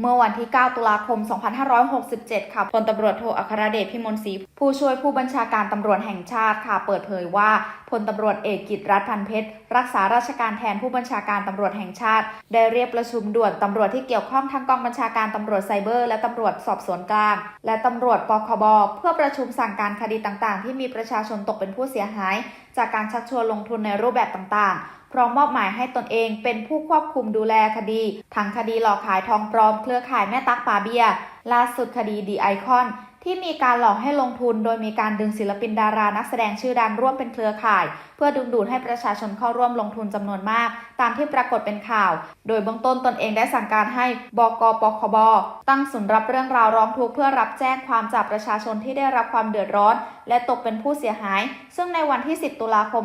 เมื่อวันที่ 9 ตุลาคม 2567 ค่ะ พลตำรวจโทอัครเดชพิมลศรีผู้ช่วยผู้บัญชาการตำรวจแห่งชาติค่ะ เปิดเผยว่า พลตำรวจเอกกิตรัฐพันเพชร รักษาราชการแทนผู้บัญชาการตำรวจแห่งชาติ ได้เรียกประชุมด่วนตำรวจที่เกี่ยวข้องทั้งกองบัญชาการตำรวจไซเบอร์ และตำรวจสอบสวนกลาง และตำรวจปคบ เพื่อประชุมสั่งการคดีต่างๆ ที่มีประชาชนตกเป็นผู้เสียหาย จากการชักชวนลงทุนในรูปแบบต่างๆ พร้อมมอบหมายให้ตนเองเป็นผู้ควบคุมดูแลคดีทั้งคดีหลอกขายทองปลอมเครือข่ายแม่ตักปาเบีย ล่าสุดคดีดีไอคอน ที่มีการหลอกให้ลงทุน โดยมีการดึงศิลปินดารานักแสดงชื่อดังร่วมเป็นเครือข่าย เพื่อดึงดูดให้ประชาชนเข้าร่วมลงทุนจำนวนมาก ตามที่ปรากฏเป็นข่าว โดยเบื้องต้นตนเองได้สั่งการให้บกปคบตั้งศูนย์รับเรื่องราวร้องทุกข์เพื่อรับแจ้งความจากประชาชนที่ได้รับความเดือดร้อน และตกเป็นผู้เสียหาย ซึ่งในวันที่ 10 ตุลาคม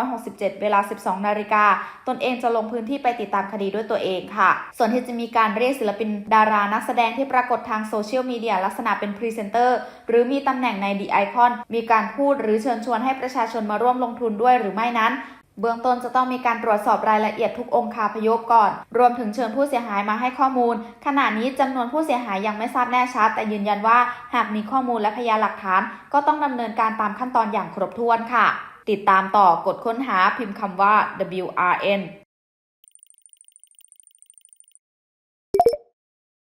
2567 เวลา 12 นาฬิกา ตนเองจะลงพื้นที่ไปติดตามคดีด้วยตัวเองค่ะ ส่วนที่จะมีการเรียกศิลปินดารานักแสดงที่ปรากฏทางโซเชียลมีเดียลักษณะเป็นพรีเซนเตอร์หรือมีตำแหน่งในดีไอคอนมีการพูดหรือเชิญชวนให้ประชาชนมาร่วมลงทุนด้วยหรือไม่นั้น เบื้องต้นจะต้องมีการตรวจสอบรายละเอียดทุกองค์คาพยพก่อน รวมถึงเชิญผู้เสียหายมาให้ข้อมูล ขณะนี้จำนวนผู้เสียหายยังไม่ทราบแน่ชัด แต่ยืนยันว่าหากมีข้อมูลและพยานหลักฐาน ก็ต้องดำเนินการตามขั้นตอนอย่างครบถ้วนค่ะ ติดตามต่อกดค้นหาพิมพ์คำว่า WRN